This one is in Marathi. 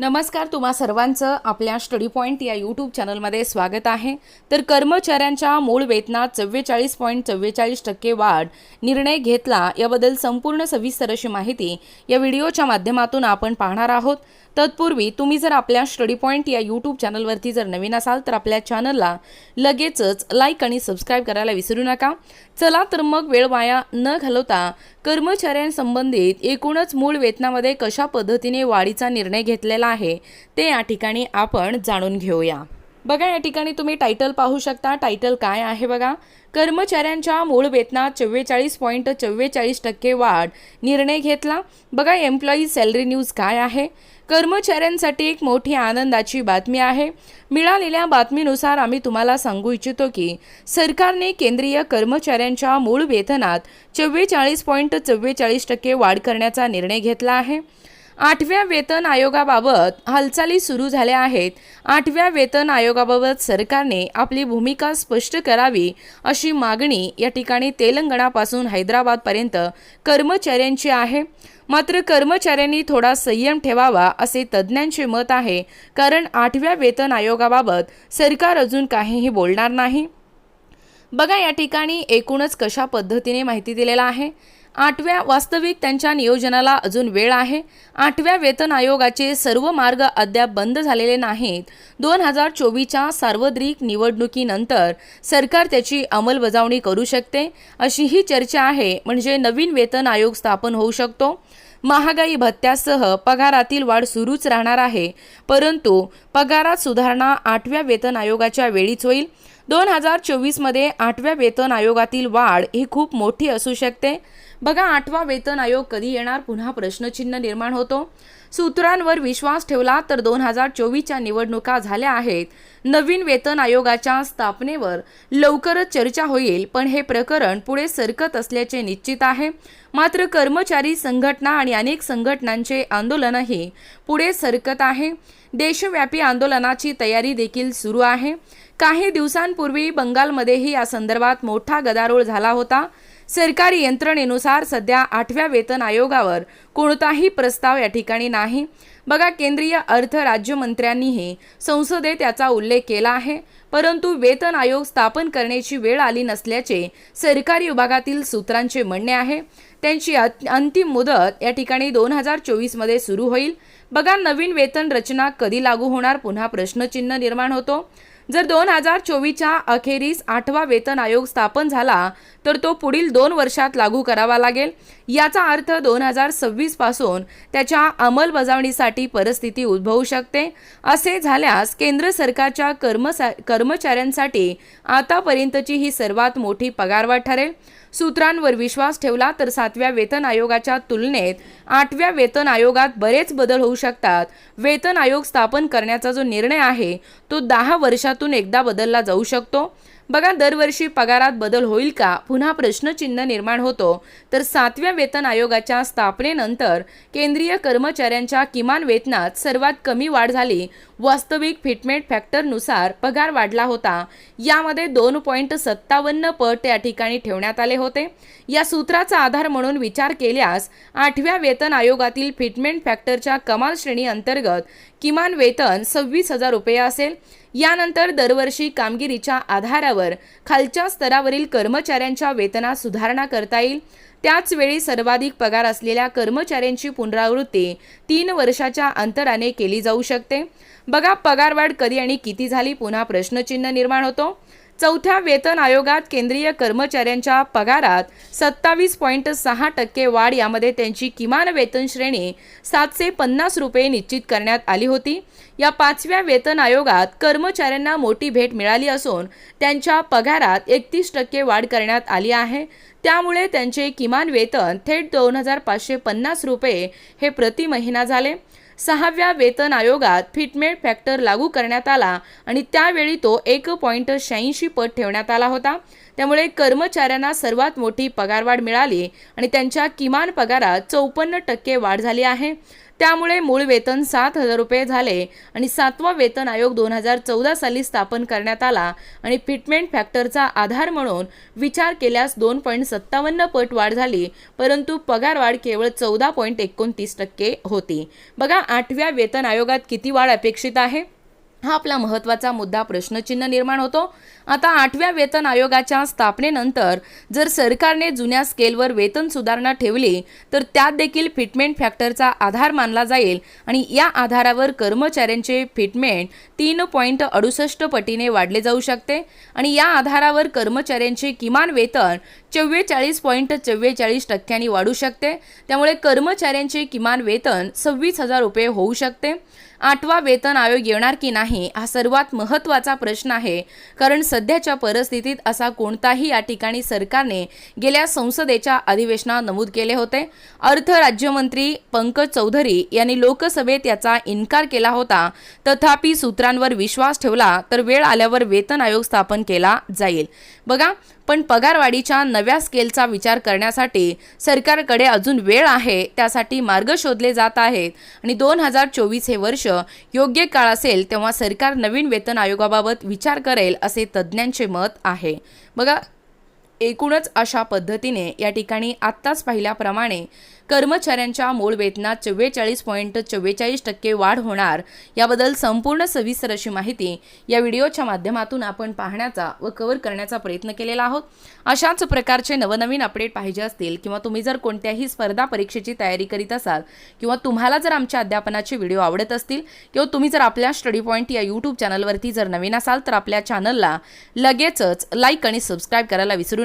नमस्कार तुम्हा सर्वांचं आपल्या स्टडी पॉईंट या यूट्यूब चॅनलमध्ये स्वागत आहे. तर कर्मचाऱ्यांच्या मूळ वेतनात चव्वेचाळीस पॉईंट चव्वेचाळीस टक्के वाढ निर्णय घेतला याबद्दल संपूर्ण सविस्तर अशी माहिती या व्हिडिओच्या माध्यमातून आपण पाहणार आहोत. तत्पूर्वी तुम्ही जर आपल्या स्टडी पॉईंट या यूट्यूब चॅनलवरती जर नवीन असाल तर आपल्या चॅनलला लगेचच लाईक आणि सबस्क्राईब करायला विसरू नका. चला तर मग वेळ वाया न घालवता कर्मचाऱ्यांसंबंधित एकूणच मूळ वेतनामध्ये कशा पद्धतीने वाढीचा निर्णय घेतलेला आहे ते या ठिकाणी आपण जाणून घेऊया. बघा या ठिकाणी तुम्ही टायटल पाहू शकता. टायटल काय आहे बघा? कर्मचाऱ्यांच्या मूळ वेतनात चव्वेचाळीस पॉईंट चव्वेचाळीस टक्के वाढ. निर्णय घेतला. बघा एम्प्लॉई सॅलरी न्यूज काय आहे? कर्मचाऱ्यांसाठी एक मोठी आनंदाची बातमी आहे. मिळालेल्या बातमीनुसार आम्ही तुम्हाला सांगू इच्छितो की सरकारने केंद्रीय कर्मचाऱ्यांच्या मूळ वेतनात चव्वेचाळीस पॉईंट चव्वेचाळीस टक्के वाढ करण्याचा निर्णय घेतला आहे. आठव्या वेतन आयोगाबाबत हालचाली सुरू झाल्या आहेत. आठव्या वेतन आयोगाबाबत सरकारने आपली भूमिका स्पष्ट करावी अशी मागणी या ठिकाणी तेलंगणापासून हैदराबादपर्यंत कर्मचाऱ्यांची आहे. मात्र कर्मचाऱ्यांनी थोडा संयम ठेवावा असे तज्ज्ञांचे मत आहे कारण आठव्या वेतन आयोगाबाबत सरकार अजून काहीही बोलणार नाही. बघा या ठिकाणी एकूणच कशा पद्धतीने माहिती दिलेला आहे. आठव्या वास्तविक त्यांच्या नियोजनाला अजून वेळ आहे. आठव्या वेतन आयोगाचे सर्व मार्ग अद्याप बंद झालेले नाहीत. दोन हजार चोवीसच्या सार्वत्रिक निवडणुकीनंतर सरकार त्याची अंमलबजावणी करू शकते अशी ही चर्चा आहे म्हणजे नवीन वेतन आयोग स्थापन होऊ शकतो. महागाई भत्त्यासह पगारातील वाढ सुरूच राहणार आहे परंतु पगारात सुधारणा आठव्या वेतन आयोगाच्या वेळीच होईल. दोन हजार चोवीसमध्ये आठव्या वेतन आयोगातील वाढ ही खूप मोठी असू शकते. बघा आठवा वेतन आयोग कधी येणार? पुन्हा प्रश्नचिन्ह निर्माण होतो. सूत्रांवर विश्वास ठेवला तर दोन हजार चोवीसच्या निवडणुका झाल्या आहेत. नवीन वेतन आयोगाच्या स्थापनेवर लवकरच चर्चा होईल पण हे प्रकरण पुढे सरकत असल्याचे निश्चित आहे. मात्र कर्मचारी संघटना आणि अनेक संघटनांचे आंदोलनही पुढे सरकत आहे. देशव्यापी आंदोलनाची तयारी देखील सुरू आहे. काही दिवसांपूर्वी बंगालमध्येही या संदर्भात मोठा गदारोळ झाला होता. सरकारी यंत्रणेनुसार सध्या आठव्या वेतन आयोगावर कोणताही प्रस्ताव या ठिकाणी नाही. बघा केंद्रीय अर्थ राज्यमंत्र्यांनीही संसदेत याचा उल्लेख केला आहे. परंतु वेतन आयोग स्थापन करण्याची वेळ आली नसल्याचे सरकारी विभागातील सूत्रांचे म्हणणे आहे. त्यांची अंतिम मुदत या ठिकाणी दोन हजार चोवीसमध्ये सुरू होईल. बघा नवीन वेतन रचना कधी लागू होणार? पुन्हा प्रश्नचिन्ह निर्माण होतो. जर दोन हजार चोवीसच्या अखेरीस आठवा वेतन आयोग स्थापन झाला तर तो पुढील दोन वर्षात लागू करावा लागेल. याचा अर्थ दोन हजार सव्वीसपासून त्याच्या अंमलबजावणीसाठी परिस्थिती उद्भवू शकते. असे झाल्यास केंद्र सरकारच्या कर्मसा कर्मचाऱ्यांसाठी आतापर्यंतची ही सर्वात मोठी पगारवाढ ठरेल. सूत्रांवर विश्वास ठेवला तर सातव्या वेतन आयोगाच्या तुलनेत आठव्या वेतन आयोगात बरेच बदल होऊ शकतात. वेतन आयोग स्थापन करण्याचा जो निर्णय आहे तो दहा वर्षातून एकदा बदलला जाऊ शकतो. बघा दरवर्षी पगारात बदल होईल का? पुन्हा प्रश्नचिन्ह निर्माण होतो. तर सातव्या वेतन आयोगाच्या स्थापनेनंतर केंद्रीय कर्मचाऱ्यांच्या किमान वेतनात सर्वात कमी वाढ झाली. वास्तविक फिटमेंट फॅक्टरनुसार पगार वाढला होता. यामध्ये दोन पॉईंट सत्तावन्न पट या ठिकाणी ठेवण्यात आले होते. या सूत्राचा आधार म्हणून विचार केल्यास आठव्या वेतन आयोगातील फिटमेंट फॅक्टरच्या कमाल श्रेणी अंतर्गत किमान वेतन सव्वीस हजार रुपये असेल. यानंतर दरवर्षी कामगिरीच्या आधारावर खालच्या स्तरावरील कर्मचाऱ्यांच्या वेतनात सुधारणा करता येईल. त्याचवेळी सर्वाधिक पगार असलेल्या कर्मचाऱ्यांची पुनरावृत्ती तीन वर्षाच्या अंतराने केली जाऊ शकते. बघा पगारवाढ कधी आणि किती झाली पुन्हा प्रश्नचिन्ह निर्माण होतो. चौथ्या वेतन आयोगात केंद्रीय कर्मचाऱ्यांच्या पगारात सत्तावीस पॉईंट सहा टक्के वाढ यामध्ये त्यांची किमान वेतन श्रेणी सातशे पन्नास रुपये निश्चित करण्यात आली होती. या पाचव्या वेतन आयोगात कर्मचाऱ्यांना मोठी भेट मिळाली असून त्यांच्या पगारात एकतीस टक्के वाढ करण्यात आली आहे. त्यामुळे त्यांचे किमान वेतन थेट दोन हजार पाचशे पन्नास रुपये हे प्रति महिना झाले. सहाव्या वेतन आयोगात फिटमेट फॅक्टर लागू करण्यात आला आणि त्यावेळी तो एक पॉईंट शहाऐंशी पट ठेवण्यात आला होता. त्यामुळे कर्मचाऱ्यांना सर्वात मोठी पगारवाढ मिळाली आणि त्यांच्या किमान पगारात चौपन्न टक्के वाढ झाली आहे. त्यामुळे मूळ वेतन सात हजार रुपये झाले आणि सातवा वेतन आयोग दोन हजार चौदा साली स्थापन करण्यात आला आणि फिटमेंट फॅक्टरचा आधार म्हणून विचार केल्यास दोन पॉईंट सत्तावन्न पट वाढ झाली परंतु पगारवाढ केवळ चौदा पॉईंट एकोणतीस टक्के होती. बघा आठव्या वेतन आयोगात किती वाढ अपेक्षित आहे? हा आपला महत्त्वाचा मुद्दा प्रश्नचिन्ह निर्माण होतो. आता आठव्या वेतन आयोगाच्या स्थापनेनंतर जर सरकारने जुन्या स्केलवर वेतन सुधारणा ठेवली तर त्यात देखील फिटमेंट फॅक्टरचा आधार मानला जाईल आणि या आधारावर कर्मचाऱ्यांचे फिटमेंट तीन पॉईंट अडुसष्ट पटीने वाढले जाऊ शकते आणि या आधारावर कर्मचाऱ्यांचे किमान वेतन चव्वेचाळीस पॉईंट चव्वेचाळीस टक्क्यांनी वाढू शकते. त्यामुळे कर्मचाऱ्यांचे किमान वेतन सव्वीस हजार रुपये होऊ शकते. आठवा वेतन आयोग येणार की नाही हा सर्वात महत्त्वाचा प्रश्न आहे. कारण सध्याच्या परिस्थितीत असा कोणताही या ठिकाणी सरकारने गेल्या संसदेच्या अधिवेशनात नमूद केले होते. अर्थ राज्यमंत्री पंकज चौधरी यांनी लोकसभेत याचा इन्कार केला होता. तथापि सूत्रांवर विश्वास ठेवला तर वेळ आल्यावर वेतन आयोग स्थापन केला जाईल. बघा पण पगारवाढीच्या नव्या स्केलचा विचार करण्यासाठी सरकारकडे अजून वेळ आहे त्यासाठी मार्ग शोधले जात आहेत. आणि दोन हजार चोवीस हे वर्ष योग्य काळ असेल तेव्हा सरकार नवीन वेतन आयोगाबाबत विचार करेल असे तज्ज्ञांचे मत आहे. बघा एकूणच अशा पद्धतीने या ठिकाणी आत्ताच पाहिल्याप्रमाणे कर्मचाऱ्यांच्या मूळ वेतनात चव्वेचाळीस पॉईंट चव्वेचाळीस टक्के वाढ होणार. याबद्दल संपूर्ण सविस्तर अशी माहिती या व्हिडिओच्या माध्यमातून आपण पाहण्याचा व कव्हर करण्याचा प्रयत्न केलेला आहोत. अशाच प्रकारचे नवनवीन अपडेट पाहिजे असतील किंवा तुम्ही जर कोणत्याही स्पर्धा परीक्षेची तयारी करीत असाल किंवा तुम्हाला जर आमच्या अध्यापनाचे व्हिडिओ आवडत असतील किंवा तुम्ही जर आपल्या स्टडी पॉईंट या यूट्यूब चॅनलवरती जर नवीन असाल तर आपल्या चॅनलला लगेचच लाईक आणि सबस्क्राईब करायला विसरू